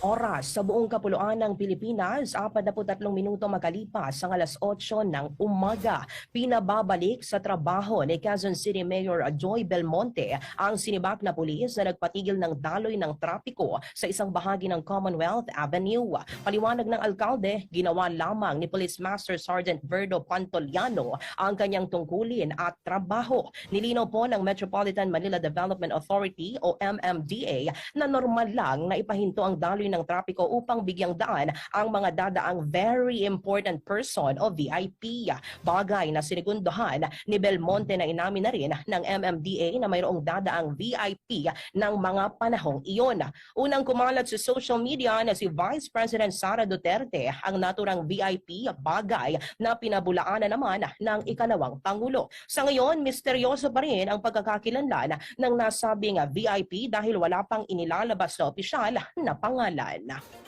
Oras sa buong kapuluan ng Pilipinas, 43 minuto makalipas ang alas 8 ng umaga. Pinababalik sa trabaho ni Quezon City Mayor Joy Belmonte ang sinibak na pulis na nagpatigil ng daloy ng trapiko sa isang bahagi ng Commonwealth Avenue. Paliwanag ng alkalde, ginawa lamang ni Police Master Sergeant Verdo Pantoliano ang kanyang tungkulin at trabaho. Nilinaw po ng Metropolitan Manila Development Authority o MMDA na normal lang na ipahinto ang daloy ng trapiko upang bigyang daan ang mga dadaang very important person o VIP. Bagay na sinigundohan ni Belmonte na inamin na rin ng MMDA na mayroong dadaang VIP ng mga panahong iyon. Unang kumalat sa social media na si Vice President Sara Duterte ang naturang VIP bagay na pinabulaan na naman ng ikalawang Pangulo. Sa ngayon, misteryoso pa rin ang pagkakakilanlan ng nasabing VIP dahil wala pang inilalabas na opisyal na pangalan. Lyle.